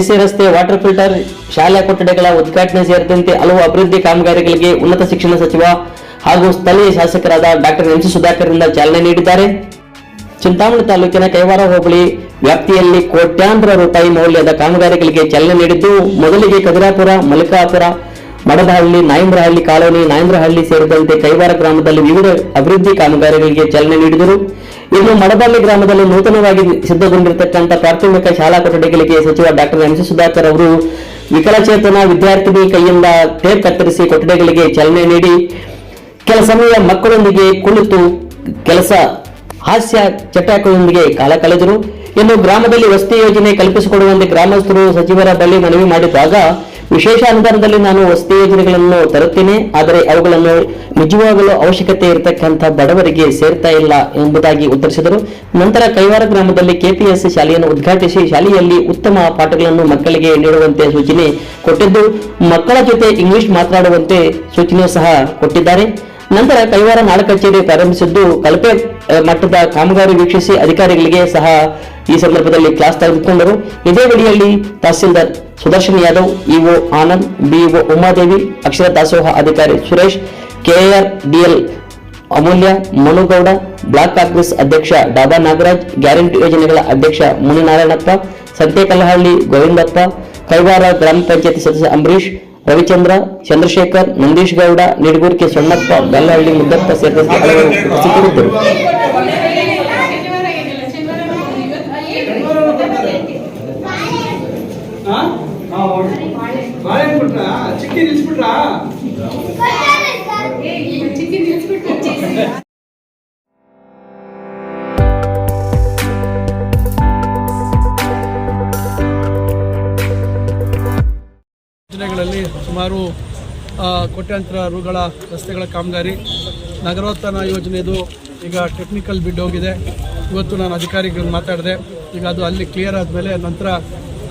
CC ರಸ್ತೆ water filter ಶಾಲಾ ಕೊಠಡಿಗಳ ಉದ್ಘಾಟನೆ ಸೇರಿದಂತೆ ಹಲವು ಅಭಿವೃದ್ಧಿ ಕಾಮಗಾರಿಗಳಿಗೆ ಉನ್ನತ ಶಿಕ್ಷಣ ಸಚಿವ ಹಾಗೂ ಸ್ಥಳೀಯ ಶಾಸಕರಾದ ಡಾಕ್ಟರ್ ಎಂ ಸಿ ಸುಧಾಕರ್ರಿಂದ ಚಾಲನೆ ನೀಡಿದ್ದಾರೆ. ಚಿಂತಾಮಣಿ ತಾಲೂಕಿನ ಕೈವಾರ ಹೋಬಳಿ ವ್ಯಾಪ್ತಿಯಲ್ಲಿ ಕೋಟ್ಯಾಂತರ ರೂಪಾಯಿ ಮೌಲ್ಯದ ಕಾಮಗಾರಿಗಳಿಗೆ ಚಾಲನೆ ನೀಡಿದ್ದು, ಮೊದಲಿಗೆ ಕದಿರಾಪುರ, ಮಲ್ಲಿಕಾಪುರ, ಮಡದಹಳ್ಳಿ, ನಾಯಂದ್ರಹಳ್ಳಿ ಕಾಲೋನಿ, ನಾಯಂದ್ರಹಳ್ಳಿ ಸೇರಿದಂತೆ ಕೈವಾರ ಗ್ರಾಮದಲ್ಲಿ ವಿವಿಧ ಅಭಿವೃದ್ಧಿ ಕಾಮಗಾರಿಗಳಿಗೆ ಚಾಲನೆ ನೀಡಿದರು. ಇನ್ನು ಮಡಬಳ್ಳಿ ಗ್ರಾಮದಲ್ಲಿ ನೂತನವಾಗಿ ಸಿದ್ಧಗೊಂಡಿರತಕ್ಕಂಥ ಪ್ರಾಥಮಿಕ ಶಾಲಾ ಕೊಠಡಿಗಳಿಗೆ ಸಚಿವ ಡಾಕ್ಟರ್ ಎಂ ಸಿ ಸುಧಾಕರ್ ಅವರು ವಿಕಲಚೇತನ ವಿದ್ಯಾರ್ಥಿನಿ ಕೈಯಿಂದ ಟೇಪ್ ಕತ್ತರಿಸಿ ಕೊಠಡಿಗಳಿಗೆ ಚಾಲನೆ ನೀಡಿ, ಕೆಲ ಸಮಯ ಮಕ್ಕಳೊಂದಿಗೆ ಕುಳಿತು ಕೆಲಸ, ಹಾಸ್ಯ ಚಟಾಕದೊಂದಿಗೆ ಕಾಲ ಕಳೆದರು. ಇನ್ನು ಗ್ರಾಮದಲ್ಲಿ ವಸತಿ ಯೋಜನೆ ಕಲ್ಪಿಸಿಕೊಡುವಂತೆ ಗ್ರಾಮಸ್ಥರು ಸಚಿವರ ಬಳಿ ಮನವಿ ಮಾಡಿದಾಗ ವಿಶೇಷ ಅನುದಾನದಲ್ಲಿ ನಾನು ವಸತಿ ಯೋಜನೆಗಳನ್ನು ತರುತ್ತೇನೆ, ಆದರೆ ಅವುಗಳನ್ನು ನಿಜವಾಗಲೂ ಅವಶ್ಯಕತೆ ಇರತಕ್ಕಂಥ ಬಡವರಿಗೆ ಸೇರ್ತಾ ಇಲ್ಲ ಎಂಬುದಾಗಿ ಉತ್ತರಿಸಿದರು. ನಂತರ ಕೈವಾರ ಗ್ರಾಮದಲ್ಲಿ ಕೆಪಿಎಸ್ಸಿ ಶಾಲೆಯನ್ನು ಉದ್ಘಾಟಿಸಿ ಶಾಲೆಯಲ್ಲಿ ಉತ್ತಮ ಪಾಠಗಳನ್ನು ಮಕ್ಕಳಿಗೆ ನೀಡುವಂತೆ ಸೂಚನೆ ಕೊಟ್ಟಿದ್ದು, ಮಕ್ಕಳ ಜೊತೆ ಇಂಗ್ಲಿಷ್ ಮಾತನಾಡುವಂತೆ ಸೂಚನೆ ಸಹ ಕೊಟ್ಟಿದ್ದಾರೆ. ನಂತರ ಕೈವಾರ ನಾಡ ಕಚೇರಿ ಪ್ರಾರಂಭಿಸಿದ್ದು, ಕಳಪೆ ಮಟ್ಟದ ಕಾಮಗಾರಿ ವೀಕ್ಷಿಸಿ ಅಧಿಕಾರಿಗಳಿಗೆ ಸಹ ಈ ಸಂದರ್ಭದಲ್ಲಿ ಕ್ಲಾಸ್ ತೆಗೆದುಕೊಂಡರು. ಇದೇ ವೇಳೆಯಲ್ಲಿ ತಹಸೀಲ್ದಾರ್ ಸುದರ್ಶನ್ ಯಾದವ್, ಇಒ ಆನಂದ್, ಬಿಇಒ ಉಮಾದೇವಿ, ಅಕ್ಷರ ದಾಸೋಹ ಅಧಿಕಾರಿ Suresh, KAR DL Amulya, Manugowda, block Congress ಅಧ್ಯಕ್ಷ ಡಾಬಾ ನಾಗರಾಜ್, ಗ್ಯಾರಂಟಿ ಯೋಜನೆಗಳ ಅಧ್ಯಕ್ಷ ಮುನಿನಾರಾಯಣಪ್ಪ ಸಂತೆಕಲ್ಲಹಳ್ಳಿ ಗೋವಿಂದಪ್ಪ, ಕೈವಾರ ಗ್ರಾಮ ಪಂಚಾಯತಿ ಸದಸ್ಯ ಅಂಬರೀಶ್ ರವಿಚಂದ್ರ, ಚಂದ್ರಶೇಖರ್, ನಂದೀಶ್ ಗೌಡ ನಿಡಗುರ್ಕೆ ಸೊಣ್ಣಪ್ಪ, ಬೆಲ್ಲಹಳ್ಳಿ ಮುದ್ದಪ್ಪ ಸೇರಿದಂತೆ ಹಲವರು ಉಪಸ್ಥಿತರಿದ್ದರು. ಚಿಕ್ಕಿ ನಿಲ್ಸ್ಬಿಟ್ರಾ? ಯೋಜನೆಗಳಲ್ಲಿ ಸುಮಾರು ಕೋಟ್ಯಾಂತರ ರುಗಳ ರಸ್ತೆಗಳ ಕಾಮಗಾರಿ, ನಗರೋತ್ಥಾನ ಯೋಜನೆದು ಈಗ ಟೆಕ್ನಿಕಲ್ ಬಿಡ್ ಹೋಗಿದೆ. ಇವತ್ತು ನಾನು ಅಧಿಕಾರಿಗಳು ಮಾತಾಡಿದೆ. ಈಗ ಅದು ಅಲ್ಲಿ ಕ್ಲಿಯರ್ ಆದಮೇಲೆ ನಂತರ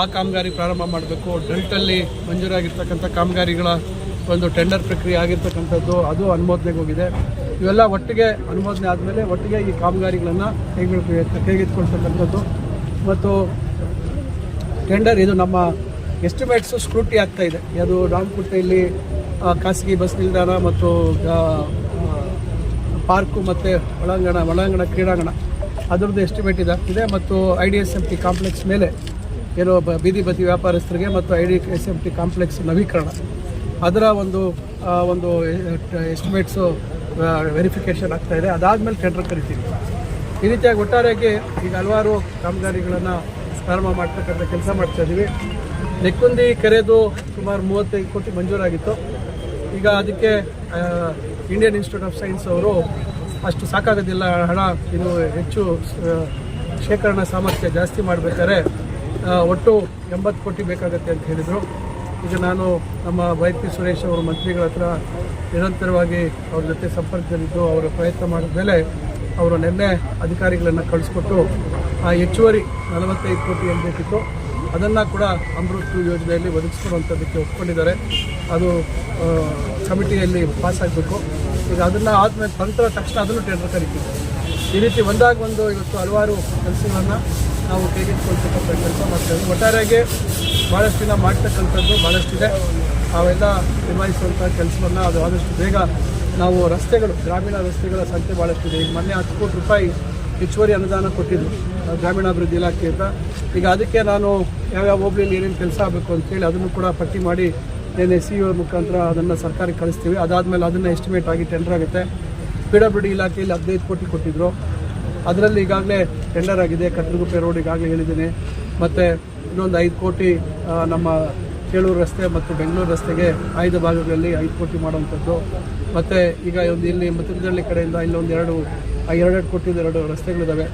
ಆ ಕಾಮಗಾರಿ ಪ್ರಾರಂಭ ಮಾಡಬೇಕು. ಡೆಲ್ಟಲ್ಲಿ ಮಂಜೂರಾಗಿರ್ತಕ್ಕಂಥ ಕಾಮಗಾರಿಗಳ ಒಂದು ಟೆಂಡರ್ ಪ್ರಕ್ರಿಯೆ ಆಗಿರ್ತಕ್ಕಂಥದ್ದು, ಅದು ಅನುಮೋದನೆಗೆ ಹೋಗಿದೆ. ಇವೆಲ್ಲ ಒಟ್ಟಿಗೆ ಅನುಮೋದನೆ ಆದಮೇಲೆ ಒಟ್ಟಿಗೆ ಈ ಕಾಮಗಾರಿಗಳನ್ನು ಕೈಗೆ ಕೈಗೆತ್ಕೊಳ್ತಕ್ಕಂಥದ್ದು ಮತ್ತು ಟೆಂಡರ್, ಇದು ನಮ್ಮ ಎಸ್ಟಿಮೇಟ್ಸು ಸ್ಕ್ರೂಟಿ ಆಗ್ತಾ ಇದೆ. ಅದು ರಾಮಕುಟ್ಟೆಯಲ್ಲಿ ಖಾಸಗಿ ಬಸ್ ನಿಲ್ದಾಣ ಮತ್ತು ಪಾರ್ಕು ಮತ್ತು ಒಳಾಂಗಣ ಒಳಾಂಗಣ ಕ್ರೀಡಾಂಗಣ. ಅದರದ್ದು ಎಸ್ಟಿಮೇಟ್ ಇದಾಗ್ತಿದೆ. ಮತ್ತು I D S M P complex ಮೇಲೆ ಏನೋ ಬೀದಿ ಬದಿ ವ್ಯಾಪಾರಸ್ಥರಿಗೆ ಮತ್ತು I D S M T complex ನವೀಕರಣ. ಅದರ ಒಂದು ಒಂದು ಎಸ್ಟಿಮೇಟ್ಸು ವೆರಿಫಿಕೇಷನ್ ಆಗ್ತಾ ಇದೆ. ಅದಾದಮೇಲೆ ಟೆಂಡರ್ ಕರಿತೀವಿ. ಈ ರೀತಿಯಾಗಿ ಒಟ್ಟಾರೆಯಾಗಿ ಈಗ ಹಲವಾರು ಕಾಮಗಾರಿಗಳನ್ನು ಪ್ರಾರಂಭ ಮಾಡ್ತಕ್ಕಂಥ ಕೆಲಸ ಮಾಡ್ತಾ ಇದ್ದೀವಿ ನೆಕ್ಕುಂದಿ ಕರೆದು ಸುಮಾರು ಮೂವತ್ತೈದು ಕೋಟಿ ಮಂಜೂರಾಗಿತ್ತು. ಈಗ ಅದಕ್ಕೆ ಇಂಡಿಯನ್ ಇನ್ಸ್ಟಿಟ್ಯೂಟ್ ಆಫ್ ಸೈನ್ಸ್ ಅವರು ಅಷ್ಟು ಸಾಕಾಗೋದಿಲ್ಲ, ಹಣ ಇನ್ನು ಹೆಚ್ಚು ಶೇಖರಣಾ ಸಾಮರ್ಥ್ಯ ಜಾಸ್ತಿ ಮಾಡಬೇಕಾದ್ರೆ ಒಟ್ಟು ಎಂಬತ್ತು ಕೋಟಿ ಬೇಕಾಗುತ್ತೆ ಅಂತ ಹೇಳಿದರು. ಈಗ ನಾನು ನಮ್ಮ ವೈ ಪಿ ಸುರೇಶ್ ಅವರು ಮಂತ್ರಿಗಳ ಹತ್ರ ನಿರಂತರವಾಗಿ ಅವ್ರ ಜೊತೆ ಸಂಪರ್ಕದಲ್ಲಿದ್ದು, ಅವರ ಪ್ರಯತ್ನ ಮಾಡಿದ ಮೇಲೆ ಅವರು ನಿನ್ನೆ ಅಧಿಕಾರಿಗಳನ್ನು ಕಳಿಸ್ಕೊಟ್ಟು, ಆ ಹೆಚ್ಚುವರಿ ನಲವತ್ತೈದು ಕೋಟಿ ಏನು ಬೇಕಿತ್ತು ಅದನ್ನು ಕೂಡ ಅಮೃತ್ ಯೋಜನೆಯಲ್ಲಿ ಒದಗಿಸ್ಕೊಡುವಂಥದ್ದಕ್ಕೆ ಒಪ್ಕೊಂಡಿದ್ದಾರೆ. ಅದು ಕಮಿಟಿಯಲ್ಲಿ ಪಾಸ್ ಆಗಬೇಕು. ಈಗ ಅದನ್ನು ಆದಮೇಲೆ ನಂತರ ತಕ್ಷಣ ಅದನ್ನು ಟೆಂಡರ್ ಕರಿತೀವಿ. ಈ ರೀತಿ ಒಂದಾಗ ಒಂದು ಇವತ್ತು ಹಲವಾರು ಕೆಲಸಗಳನ್ನು ನಾವು ಕೈಗೆತ್ತಿಕೊಳ್ತಕ್ಕಂಥ ಕೆಲಸ ಮಾಡ್ತೇವೆ. ಒಟ್ಟಾರೆಯಾಗಿ ಭಾಳಷ್ಟು ದಿನ ಮಾಡ್ತಕ್ಕಂಥದ್ದು ಭಾಳಷ್ಟಿದೆ ಅವೆಲ್ಲ ನಿಭಾಯಿಸುವಂಥ ಕೆಲಸವನ್ನು ಅದು ಆದಷ್ಟು ಬೇಗ ನಾವು ರಸ್ತೆಗಳು, ಗ್ರಾಮೀಣ ರಸ್ತೆಗಳ ಸಂಖ್ಯೆ ಭಾಳಷ್ಟಿದೆ ಈಗ ಮೊನ್ನೆ ಹತ್ತು ಕೋಟಿ ರೂಪಾಯಿ ಹೆಚ್ಚುವರಿ ಅನುದಾನ ಕೊಟ್ಟಿದ್ದು ಗ್ರಾಮೀಣಾಭಿವೃದ್ಧಿ ಇಲಾಖೆ ಅಂತ. ಈಗ ಅದಕ್ಕೆ ನಾನು ಯಾವ್ಯಾವ ಹೋಬಳಿಯಲ್ಲಿ ಏನೇನು ಕೆಲಸ ಆಗಬೇಕು ಅಂತೇಳಿ ಅದನ್ನು ಕೂಡ ಪಟ್ಟಿ ಮಾಡಿ ನೆನೆ ಸಿ ಒ ಮುಖಾಂತರ ಅದನ್ನು ಸರ್ಕಾರಕ್ಕೆ ಕಳಿಸ್ತೀವಿ. ಅದಾದಮೇಲೆ ಅದನ್ನು ಎಸ್ಟಿಮೇಟ್ ಆಗಿ ಟೆಂಡರ್ ಆಗುತ್ತೆ. ಪಿ ಡಬ್ಲ್ಯೂ ಡಿ ಇಲಾಖೆಯಲ್ಲಿ ಹದಿನೈದು ಕೋಟಿ ಕೊಟ್ಟಿದ್ದರು ಅದರಲ್ಲಿ ಈಗಾಗಲೇ ಟೆಂಡರ್ ಆಗಿದೆ. ಕತ್ರಗುಪ್ಪೆ ರೋಡ್ ಈಗಾಗಲೇ ಹೇಳಿದ್ದೀನಿ. ಮತ್ತು ಇನ್ನೊಂದು ಐದು ಕೋಟಿ ನಮ್ಮ ಕೇಳೂರು ರಸ್ತೆ ಮತ್ತು ಬೆಂಗಳೂರು ರಸ್ತೆಗೆ ಆಯ್ದ ಭಾಗಗಳಲ್ಲಿ ಐದು ಕೋಟಿ ಮಾಡುವಂಥದ್ದು. ಮತ್ತು ಈಗ ಒಂದು ಇಲ್ಲಿ ಮುತ್ತುಗದಳ್ಳಿ ಕಡೆಯಿಂದ ಇಲ್ಲೊಂದು ಎರಡು ಎರಡೆರಡು ಕೋಟಿದು ಎರಡು ರಸ್ತೆಗಳಿದ್ದಾವೆ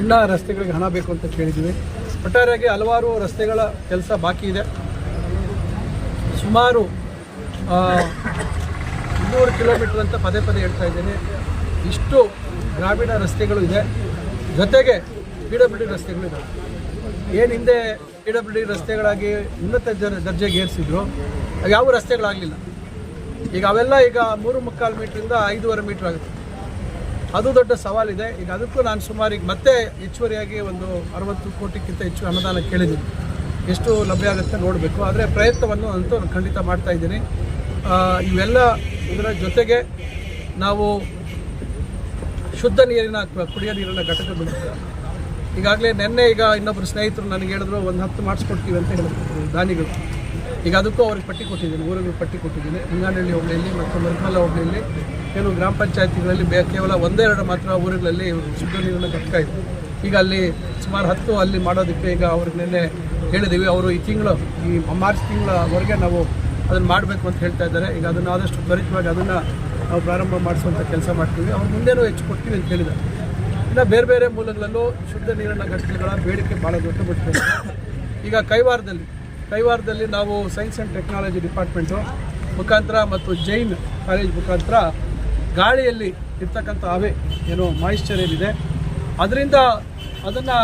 ಇನ್ನೂ ರಸ್ತೆಗಳಿಗೆ ಹಣ ಬೇಕು ಅಂತ ಕೇಳಿದ್ದೀವಿ. ಒಟ್ಟಾರೆಯಾಗಿ ಹಲವಾರು ರಸ್ತೆಗಳ ಕೆಲಸ ಬಾಕಿ ಇದೆ. ಸುಮಾರು ಇನ್ನೂರು ಕಿಲೋಮೀಟರ್ ಅಂತ ಪದೇ ಪದೇ ಹೇಳ್ತಾ ಇದ್ದೀನಿ. ಇಷ್ಟು ಗ್ರಾಮೀಣ ರಸ್ತೆಗಳು ಇದೆ. ಜೊತೆಗೆ ಪಿ ಡಬ್ಲ್ಯೂ ಡಿ ರಸ್ತೆಗಳು ಇದೆ ಏನು ಹಿಂದೆ ಪಿ ಡಬ್ಲ್ಯೂ ರಸ್ತೆಗಳಾಗಿ ಉನ್ನತ ದರ್- ದರ್ಜೆಗೆ ಏರಿಸಿದ್ರು ಯಾವ ರಸ್ತೆಗಳಾಗಲಿಲ್ಲ. ಈಗ ಅವೆಲ್ಲ ಈಗ ಮೂರು ಮುಕ್ಕಾಲು ಮೀಟ್ರಿಂದ ಐದೂವರೆ ಮೀಟ್ರ್ ಆಗುತ್ತೆ. ಅದು ದೊಡ್ಡ ಸವಾಲಿದೆ. ಈಗ ಅದಕ್ಕೂ ನಾನು ಸುಮಾರು ಮತ್ತೆ ಹೆಚ್ಚುವರಿಯಾಗಿ ಒಂದು ಅರವತ್ತು ಕೋಟಿಗಿಂತ ಹೆಚ್ಚು ಅನುದಾನ ಕೇಳಿದ್ದೀನಿ. ಎಷ್ಟು ಲಭ್ಯ ಆಗುತ್ತೆ ನೋಡಬೇಕು. ಆದರೆ ಪ್ರಯತ್ನವನ್ನು ಅಂತೂ ಖಂಡಿತ ಮಾಡ್ತಾ ಇದ್ದೀನಿ. ಇವೆಲ್ಲ ಇದರ ಜೊತೆಗೆ ನಾವು ಶುದ್ಧ ನೀರಿನ ಕುಡಿಯೋ ನೀರಿನ ಘಟಕ ಬಿಡುತ್ತೆ. ಈಗಾಗಲೇ ನಿನ್ನೆ ಈಗ ಇನ್ನೊಬ್ಬರು ಸ್ನೇಹಿತರು ನನಗೆ ಹೇಳಿದ್ರು, ಒಂದು ಹತ್ತು ಮಾಡಿಸ್ಕೊಡ್ತೀವಿ ಅಂತ ಹೇಳಿದ್ರು ದಾನಿಗಳು. ಈಗ ಅದಕ್ಕೂ ಅವ್ರಿಗೆ ಪಟ್ಟಿ ಕೊಟ್ಟಿದ್ದೀನಿ ಊರುಗಳು ಪಟ್ಟಿ ಕೊಟ್ಟಿದ್ದೀನಿ. ಹಿಂಗಾನಹಳ್ಳಿ ಹೋಬಳಿಯಲ್ಲಿ ಮತ್ತು ಮರಿಕಾಲ ಹೋಬಳಿಯಲ್ಲಿ ಕೆಲವು ಗ್ರಾಮ ಪಂಚಾಯತಿಗಳಲ್ಲಿ ಬೇ ಕೇವಲ ಒಂದೆರಡು ಮಾತ್ರ ಊರುಗಳಲ್ಲಿ ಶುದ್ಧ ನೀರಿನ ಘಟಕ ಇದೆ. ಈಗ ಅಲ್ಲಿ ಸುಮಾರು ಹತ್ತು ಅಲ್ಲಿ ಮಾಡೋದಕ್ಕೆ ಈಗ ಅವ್ರಿಗೆ ನಿನ್ನೆ ಹೇಳಿದ್ದೀವಿ ಅವರು ಈ ತಿಂಗಳು, ಈ ಮಾರ್ಚ್ ತಿಂಗಳವರೆಗೆ ನಾವು ಅದನ್ನು ಮಾಡಬೇಕು ಅಂತ ಹೇಳ್ತಾ ಇದ್ದಾರೆ. ಈಗ ಅದನ್ನು ಆದಷ್ಟು ತ್ವರಿತವಾಗಿ ಅದನ್ನು ನಾವು ಪ್ರಾರಂಭ ಮಾಡಿಸುವಂಥ ಕೆಲಸ ಮಾಡ್ತೀವಿ. ಅವ್ರು ಮುಂದೆನೂ ಹೆಚ್ಚು ಕೊಡ್ತೀವಿ ಅಂತ ಹೇಳಿದ್ದಾರೆ. ಇನ್ನು ಬೇರೆ ಬೇರೆ ಮೂಲಗಳಲ್ಲೂ ಶುದ್ಧ ನೀರಿನ ಘಟಕಗಳ ಬೇಡಿಕೆ ಭಾಳ ದೊಡ್ಡ ಬಿಟ್ಟಿದೆ ಈಗ ಕೈವಾರದಲ್ಲಿ ಕೈವಾರದಲ್ಲಿ ನಾವು ಸೈನ್ಸ್ ಆ್ಯಂಡ್ ಟೆಕ್ನಾಲಜಿ ಡಿಪಾರ್ಟ್ಮೆಂಟು, ಮುಖಾಂತರ ಮತ್ತು ಜೈನ್ ಕಾಲೇಜ್ ಮುಖಾಂತರ ಗಾಳಿಯಲ್ಲಿ ಇರ್ತಕ್ಕಂಥ ಹವೆ ಏನು ಮಾಯಿಶ್ಚರ್ ಏನಿದೆ ಅದರಿಂದ ಅದನ್ನು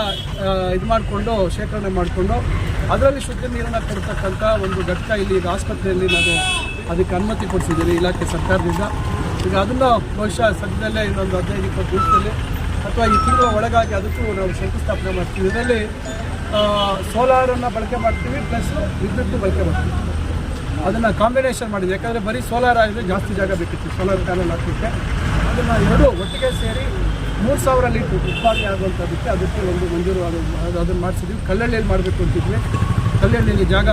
ಇದು ಮಾಡಿಕೊಂಡು, ಶೇಖರಣೆ ಮಾಡಿಕೊಂಡು, ಅದರಲ್ಲಿ ಶುದ್ಧ ನೀರನ್ನು ಕೊಡ್ತಕ್ಕಂಥ ಒಂದು ಘಟಕ ಇಲ್ಲಿ ಆಸ್ಪತ್ರೆಯಲ್ಲಿ ನಾನು ಅದಕ್ಕೆ ಅನುಮತಿ ಕೊಡಿಸಿದ್ದೀರಿ ಇಲಾಖೆ ಸರ್ಕಾರದಿಂದ. ಈಗ ಅದನ್ನು ಬಹುಶಃ ಸದ್ಯದಲ್ಲೇ ಇನ್ನೊಂದು ಹದಿನೈದು, ಇಪ್ಪತ್ತು ದಿವಸದಲ್ಲಿ ಅಥವಾ ಈ ತಿಂಗಳ ಒಳಗಾಗಿ ಅದಕ್ಕೂ ನಾವು ಶಂಕುಸ್ಥಾಪನೆ ಮಾಡ್ತೀವಿ. ಇದರಲ್ಲಿ ಸೋಲಾರನ್ನು ಬಳಕೆ ಮಾಡ್ತೀವಿ, ಪ್ಲಸ್ ವಿದ್ಯುತ್ ಬಳಕೆ ಮಾಡ್ತೀವಿ. ಅದನ್ನು ಕಾಂಬಿನೇಷನ್ ಮಾಡಿದ್ವಿ. ಯಾಕಂದರೆ ಬರೀ ಸೋಲಾರ್ ಆಗಿದ್ರೆ ಜಾಸ್ತಿ ಜಾಗ ಬೇಕಿತ್ತು, ಸೋಲಾರ್ ಪ್ಯಾನಲ್ ಹಾಕಲಿಕ್ಕೆ. ಅದನ್ನು ಎರಡು ಒಟ್ಟಿಗೆ ಸೇರಿ ಮೂರು ಸಾವಿರ ಲೀಟ್ರ್ ಉತ್ಪಾದನೆ ಆಗುವಂಥದ್ದಕ್ಕೆ ಅದಕ್ಕೆ ಒಂದು ಮಂಜೂರು ಅದು ಅದನ್ನು ಮಾಡಿಸಿದ್ವಿ. ಕಲ್ಲಳ್ಳಿಯಲ್ಲಿ ಮಾಡಬೇಕು ಅಂತಿದ್ವಿ. ಕಲ್ಲಳ್ಳಿಯಲ್ಲಿ ಜಾಗ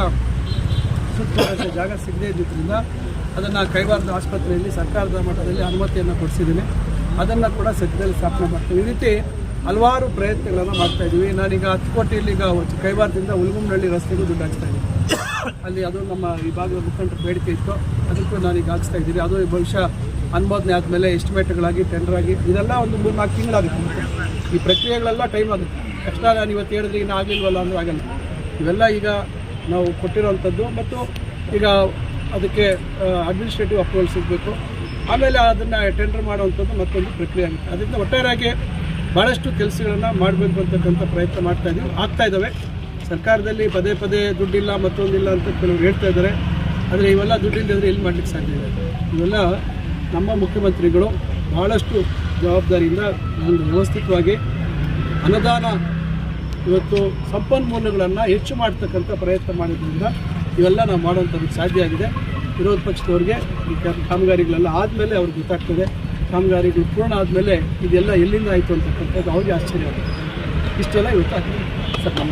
ಸೂಕ್ತವಾದ ಜಾಗ ಸಿಗದೇ ಇದ್ದಿದ್ದರಿಂದ ಅದನ್ನು ಕೈವಾರದ ಆಸ್ಪತ್ರೆಯಲ್ಲಿ ಸರ್ಕಾರದ ಮಟ್ಟದಲ್ಲಿ ಅನುಮತಿಯನ್ನು ಕೊಡಿಸಿದ್ದೀನಿ. ಅದನ್ನು ಕೂಡ ಸದ್ಯದಲ್ಲಿ ಸ್ಥಾಪನೆ ಮಾಡ್ತೀವಿ. ಈ ರೀತಿ ಹಲವಾರು ಪ್ರಯತ್ನಗಳನ್ನು ಮಾಡ್ತಾ ಇದ್ದೀವಿ. ನಾನೀಗ ಹತ್ತು ಕೋಟಿಯಲ್ಲಿ ಈಗ ಕೈವಾರದಿಂದ ಉಲ್ಗುಮ್ನಹಳ್ಳಿ ರಸ್ತೆಗೂ ದುಡ್ಡು ಹಾಕ್ತಾ ಇದ್ದೀನಿ. ಅಲ್ಲಿ ಅದು ನಮ್ಮ ವಿಭಾಗದ ಭಾಗದ ಬೇಡಿಕೆ ಇತ್ತು. ಅದಕ್ಕೂ ನಾನೀಗ ಹಾಕ್ಸ್ತಾ ಇದ್ದೀನಿ ಅದು ಬಹುಶಃ ಅನುಮೋದನೆ ಆದಮೇಲೆ ಎಸ್ಟಿಮೇಟ್ಗಳಾಗಿ ಟೆಂಡರ್ ಆಗಿ, ಇದೆಲ್ಲ ಒಂದು ಮೂರು ನಾಲ್ಕು ತಿಂಗಳಾಗುತ್ತೆ. ಈ ಪ್ರಕ್ರಿಯೆಗಳೆಲ್ಲ ಟೈಮ್ ಆಗುತ್ತೆ. ಕಷ್ಟ ನಾನು ಇವತ್ತು ಹೇಳಿದ್ರೆ ಇನ್ನು ಆಗಲಿಲ್ವಲ್ಲ ಅಂದರೆ ಆಗಲ್ಲ. ಇವೆಲ್ಲ ಈಗ ನಾವು ಕೊಟ್ಟಿರೋವಂಥದ್ದು ಮತ್ತು ಈಗ ಅದಕ್ಕೆ ಅಡ್ಮಿನಿಸ್ಟ್ರೇಟಿವ್ ಅಪ್ರೂವಲ್ ಸಿಗಬೇಕು. ಆಮೇಲೆ ಅದನ್ನು ಟೆಂಡರ್ ಮಾಡುವಂಥದ್ದು ಮತ್ತೊಂದು ಪ್ರಕ್ರಿಯೆ ಆಗುತ್ತೆ. ಅದರಿಂದ ಒಟ್ಟಾರೆಯಾಗಿ ಭಾಳಷ್ಟು ಕೆಲಸಗಳನ್ನು ಮಾಡಬೇಕು ಅಂತಕ್ಕಂಥ ಪ್ರಯತ್ನ ಮಾಡ್ತಾ ಇದ್ದೀವಿ ಆಗ್ತಾ ಇದ್ದಾವೆ ಸರ್ಕಾರದಲ್ಲಿ ಪದೇ ಪದೇ ದುಡ್ಡಿಲ್ಲ, ಮತ್ತೊಂದಿಲ್ಲ ಅಂತ ಕೆಲವರು ಹೇಳ್ತಾ ಇದ್ದಾರೆ. ಆದರೆ ಇವೆಲ್ಲ ದುಡ್ಡಿಲ್ಲದ್ರೆ ಎಲ್ಲಿ ಮಾಡಲಿಕ್ಕೆ ಸಾಧ್ಯ ಇದೆ? ಇವೆಲ್ಲ ನಮ್ಮ ಮುಖ್ಯಮಂತ್ರಿಗಳು ಭಾಳಷ್ಟು ಜವಾಬ್ದಾರಿಯಿಂದ ಒಂದು ವ್ಯವಸ್ಥಿತವಾಗಿ ಅನುದಾನ ಇವತ್ತು ಸಂಪನ್ಮೂಲಗಳನ್ನು ಹೆಚ್ಚು ಮಾಡ್ತಕ್ಕಂಥ ಪ್ರಯತ್ನ ಮಾಡಿದ್ರಿಂದ ಇವೆಲ್ಲ ನಾವು ಮಾಡುವಂಥದ್ದು ಸಾಧ್ಯ ಆಗಿದೆ. ವಿರೋಧ ಪಕ್ಷದವ್ರಿಗೆ ಈ ಕಾಮಗಾರಿಗಳೆಲ್ಲ ಆದಮೇಲೆ ಅವ್ರಿಗೆ ಗೊತ್ತಾಗ್ತದೆ. ಕಾಮಗಾರಿಗಳು ಪೂರ್ಣ ಆದಮೇಲೆ ಇದೆಲ್ಲ ಎಲ್ಲಿಂದ ಆಯಿತು ಅಂತಕ್ಕಂಥದ್ದು ಅವ್ರಿಗೆ ಆಶ್ಚರ್ಯ ಆಗುತ್ತೆ. ಇಷ್ಟೆಲ್ಲ ಇವತ್ತು ಆಗ್ತದೆ. ಸರ್, ನಮ್ಮ